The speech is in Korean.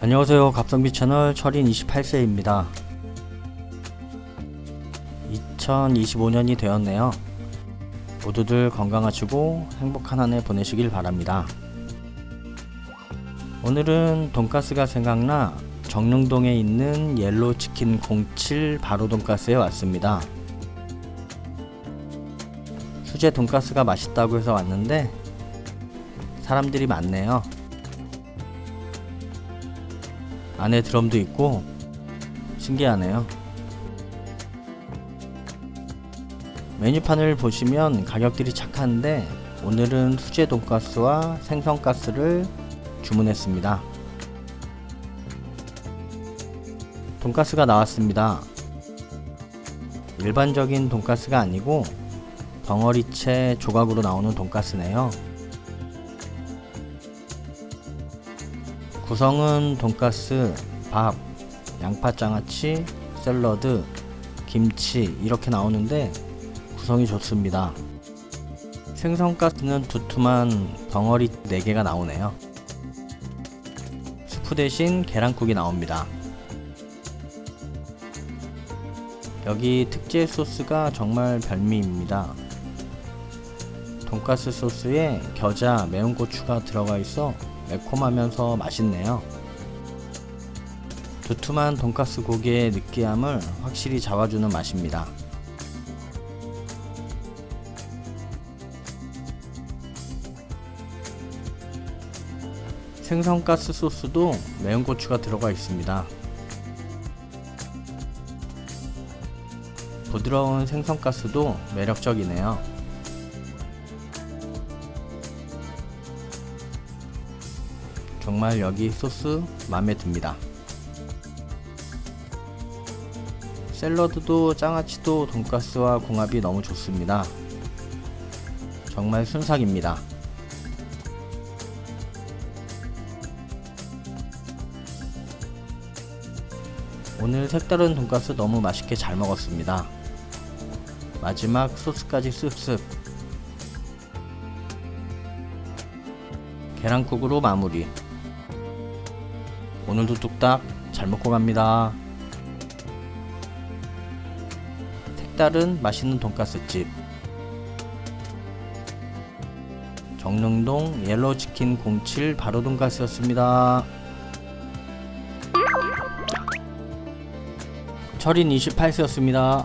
안녕하세요. 갑성비 채널 철인 28세입니다. 2025년이 되었네요. 모두들 건강하시고 행복한 한 해 보내시길 바랍니다. 오늘은 돈가스가 생각나 정릉동에 있는 옐로우치킨 07 바로 돈가스에 왔습니다. 수제 돈가스가 맛있다고 해서 왔는데 사람들이 많네요. 안에 드럼도 있고 신기하네요. 메뉴판을 보시면 가격들이 착한데 오늘은 수제 돈가스와 생선가스를 주문했습니다. 돈가스가 나왔습니다. 일반적인 돈가스가 아니고 덩어리채 조각으로 나오는 돈가스네요. 구성은 돈가스, 밥, 양파장아찌, 샐러드, 김치 이렇게 나오는데 구성이 좋습니다. 생선가스는 두툼한 덩어리 4개가 나오네요. 스프 대신 계란국이 나옵니다. 여기 특제 소스가 정말 별미입니다. 돈가스 소스에 겨자, 매운 고추가 들어가 있어 매콤하면서 맛있네요. 두툼한 돈가스 고기의 느끼함을 확실히 잡아주는 맛입니다. 생선가스 소스도 매운 고추가 들어가 있습니다. 부드러운 생선가스도 매력적이네요. 정말 여기 소스 마음에 듭니다. 샐러드도 장아찌도 돈가스와 궁합이 너무 좋습니다. 정말 순삭입니다. 오늘 색다른 돈가스 너무 맛있게 잘 먹었습니다. 마지막 소스까지 쓱쓱 계란국으로 마무리 오늘도 뚝딱 잘 먹고 갑니다. 색다른 맛있는 돈가스집 정릉동 옐로우치킨 07 바로 돈가스였습니다. 철인 28세였습니다.